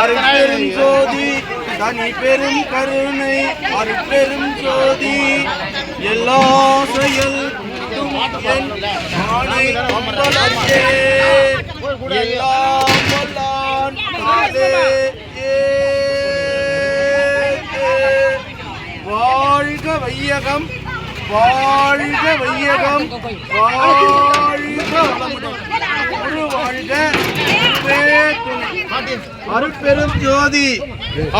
அருட்பெரும் ஜோதி தனி பெரும் கருணை அருட்பெரும் ஜோதி. எல்லா செயல். வாழ்க வையகம். வாழ்க வையகம். வாழ்க வளமுடன் குரு வாழ்க அருட்பெரும் ஜோதி.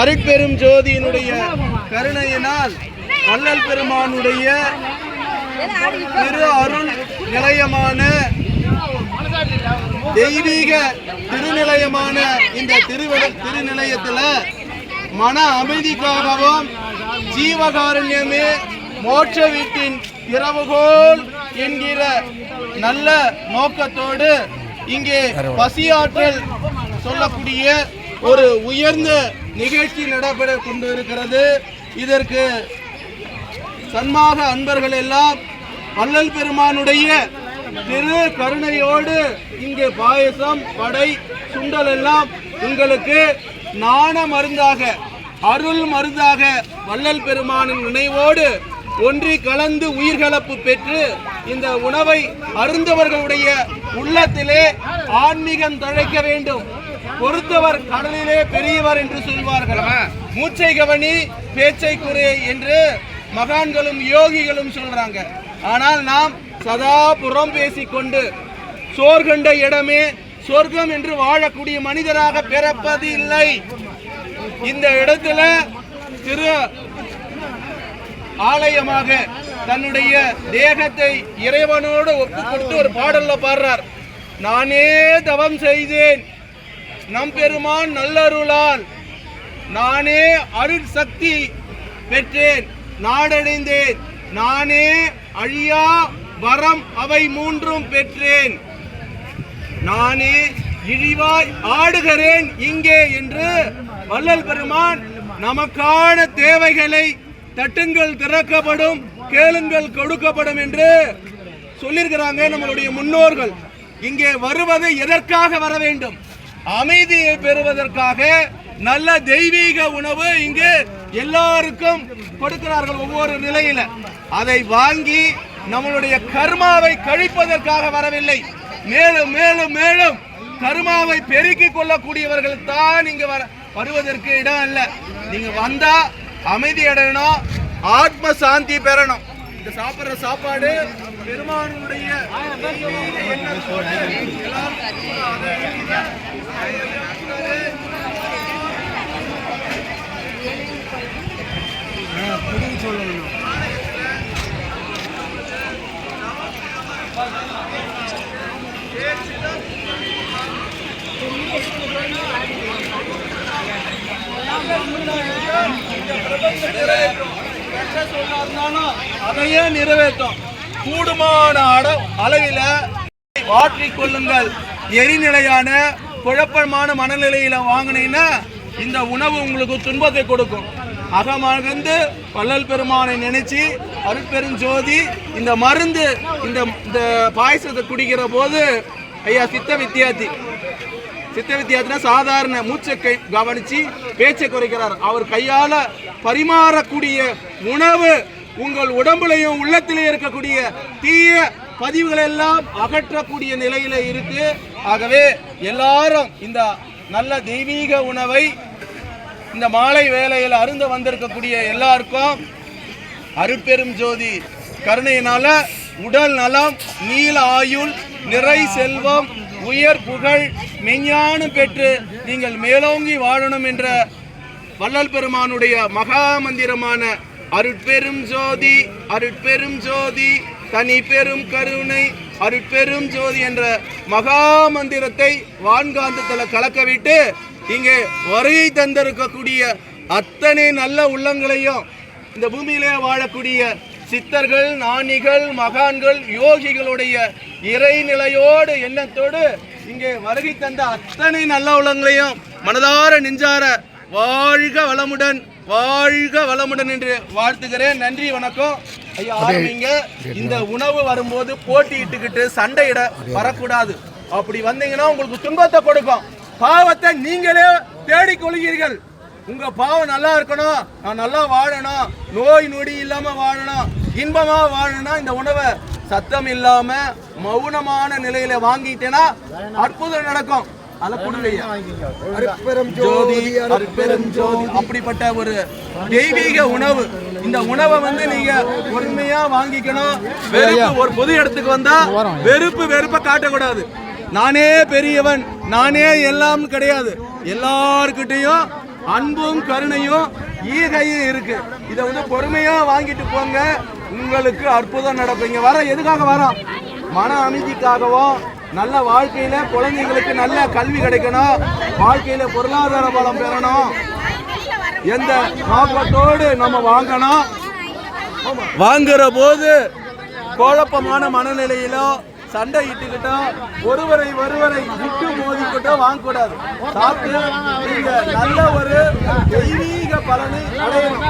அருட்பெரும் ஜோதியினுடைய கருணையினால் வள்ளல் பெருமானுடைய திரு அருள் நிலையமான தெய்வீக திருநிலையமான இந்த திருவிழ திருநிலையத்தில் மன அமைதிக்காகவும் ஜீவகாருண்யமே மோட்ச வீட்டின் திறவுகோல் என்கிற நல்ல நோக்கத்தோடு இங்கே பசியாற்றல் சொல்லக்கூடிய ஒரு உயர்ந்த நிகழ்ச்சி நடைபெற கொண்டு இருக்கிறது இதற்கு சன்மாக அன்பர்கள் எல்லாம் வள்ளல் பெருமானுடைய திரு கருணையோடு இங்கே பாயசம் படை சுண்டல் எல்லாம் உங்களுக்கு நாண மருந்தாக அருள் மருந்தாக வள்ளல் பெருமானின் நினைவோடு ஒன்றி கலந்து உயிர்கலப்பு பெற்று இந்த உணவை அருந்தவர்களுடைய உள்ளத்திலே ஆன்மீகம் தழைக்க வேண்டும். பொறுத்தவர் கடலிலே பெரியவர் என்று சொல்வார்கள். மூச்சை கவனி பேச்சை குறை என்று மகான்களும் யோகிகளும் சொல்றாங்க. ஆனால் நாம் சதா புறம் பேசிக்கொண்டு சோர்கண்ட இடமே சொர்க்கம் என்று வாழக்கூடிய மனிதராக பிறப்பது இல்லை. இந்த இடத்துல திரு ஆலயமாக தன்னுடைய தேகத்தை இறைவனோடு ஒப்பு கொடுத்து ஒரு பாடல்ல பாடுறார். நானே தவம் செய்தேன் நம் பெருமான் நல்லருளால். நானே அருள் சக்தி பெற்றேன் நாடடைந்தேன். நானே அழியா வரம் அவை மூன்றும் பெற்றேன். நானே இழிவாய் ஆடுகிறேன் இங்கே என்று வள்ளல் பெருமான் நமக்கான தேவைகளை தட்டுங்கள் திறக்கப்படும் கேளுங்கள் கொடுக்கப்படும் என்று சொல்லியிருக்கிறாங்க நம்மளுடைய முன்னோர்கள். இங்கே வருவது எதற்காக வர வேண்டும்? அமைதியை பெறுவதற்காக நல்ல தெய்வீக உணவு இங்கு எல்லாருக்கும் கொடுக்கிறார்கள் ஒவ்வொரு நிலையில. அதை வாங்கி நம்மளுடைய கர்மாவை கழிப்பதற்காக வரவில்லை. மேலும் மேலும் மேலும் கர்மாவை பெருக்கிக் கொள்ளக்கூடியவர்கள் தான் இங்கு வர வருவதற்கு இடம் அல்ல. நீங்க வந்தா அமைதி அடையணும் ஆத்ம சாந்தி பெறணும். இந்த சாப்பிட்ற சாப்பாடு பெருமானுடைய சொல்லணும். எண்ணத்தோடு அதையே நிறைவேற்றும் கூடுமான அட- அளவில கொள்ளுங்கள் எரிநிலையான குழப்பமான மனநிலையில வாங்கினீங்கன்னா இந்த உணவு உங்களுக்கு துன்பத்தை கொடுக்கும். அகமகந்து வள்ளல் பெருமானை நினைச்சு அருட்பெருஞ்சோதி இந்த மருந்து இந்த இந்த பாயசத்தை குடிக்கிற போது ஐயா சித்த வித்தியார்த்தி சித்த வித்தியாசனா சாதாரண மூச்சை கை கவனிச்சு பேச்சை குறைக்கிறார். அவர் கையால பரிமாறக்கூடிய உணவு உங்கள் உடம்புலையும் உள்ளத்திலே இருக்கக்கூடிய தீய பதிவுகள் எல்லாம் அகற்றக்கூடிய நிலையில இருக்கு. ஆகவே எல்லாரும் இந்த நல்ல தெய்வீக உணவை இந்த மாலை வேலையில் அருந்த வந்திருக்கக்கூடிய எல்லாருக்கும் அருப்பெரும் ஜோதி கருணையினால உடல் நலம் நீல ஆயுள் நிறை செல்வம் உயர் புகழ் மெஞ்ஞானம் பெற்று நீங்கள் மேலோங்கி வாழணும் என்ற வள்ளல் பெருமானுடைய மகா மந்திரமான அருட்பெரும் ஜோதி அருட்பெரும் ஜோதி தனி பெரும் கருணை அருட்பெரும் ஜோதி என்ற மகா மந்திரத்தை வான்காந்தத்தில் கலக்க விட்டு இங்கே வருகை தந்திருக்கக்கூடிய அத்தனை நல்ல உள்ளங்களையும் இந்த பூமியிலே வாழக்கூடிய சித்தர்கள் ஞானிகள் மகான்கள் யோகிகளுடைய இறைநிலையோடு எண்ணத்தோடு இங்கே வருகை தந்த அத்தனை நல்ல உள்ளங்களையும் மனதார நெஞ்சார வாழ்க வளமுடன் வாழ்க வளமுடன் என்று வாழ்த்துகிறேன். நன்றி வணக்கம். ஐயா ஆரம்பிங்க. இந்த உணவு வரும்போது போட்டியிட்டுக்கிட்டு சண்டையிட வரக்கூடாது. அப்படி வந்தீங்கன்னா உங்களுக்கு துன்பத்தை கொடுக்கும். பாவத்தை நீங்களே தேடிக் கொள்கிறீர்கள் உங்க பாவம் நல்லா இருக்கணும். நான் நல்லா வாழணும். நோய் நொடி இல்லாம வாழணும். இன்பமா வாழணும் இந்த உணவை சத்தம் இல்லாம மௌனமான நிலையில வாங்கிட்டேன்னா அற்புதம் நடக்கும். அப்படிப்பட்ட ஒரு தெய்வீக உணவு. இந்த உணவை வந்து நீங்க பொறுமையா வாங்கிக்கணும். வெறுப்பு ஒரு பொது இடத்துக்கு வந்தா வெறுப்பு வெறுப்ப காட்டக்கூடாது. நானே பெரியவன். நானே எல்லாம் கிடையாது. எல்லார்கிட்டையும் அன்பும் கருணையும் ஈகையும் இருக்கு. இதை வந்து பொறுமையா வாங்கிட்டு போங்க. உங்களுக்கு அற்புதம் நடக்கும். இங்க வர எதுக்காக வரோம்? மன அமைதிக்காகவும் நல்ல வாழ்க்கையில குழந்தைங்களுக்கு நல்ல கல்வி கிடைக்கணும். வாழ்க்கையில பொருளாதார பலம் பெறணும். எந்த நோக்கத்தோடு நம்ம வாங்கணும். வாங்குற போது குழப்பமான மனநிலையிலோ சண்டை இட்டுக்கிட்டோ ஒருவரை ஒருவரை விட்டு மோதிக்கிட்டோ வாங்கக்கூடாது. சாப்பிட்டு நீங்க நல்ல ஒரு தெய்வீக பலனை அடையணும்.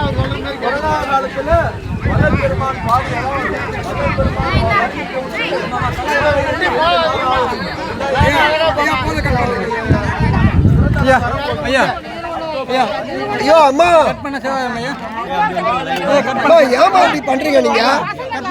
கொரோனா காலத்துல வள்ளல் பெருமான் ஐயா ஐயா அம்மா. கட் பண்ண சேவை ஐயா ஏமா இப்படி பண்றீங்க நீங்க? கட்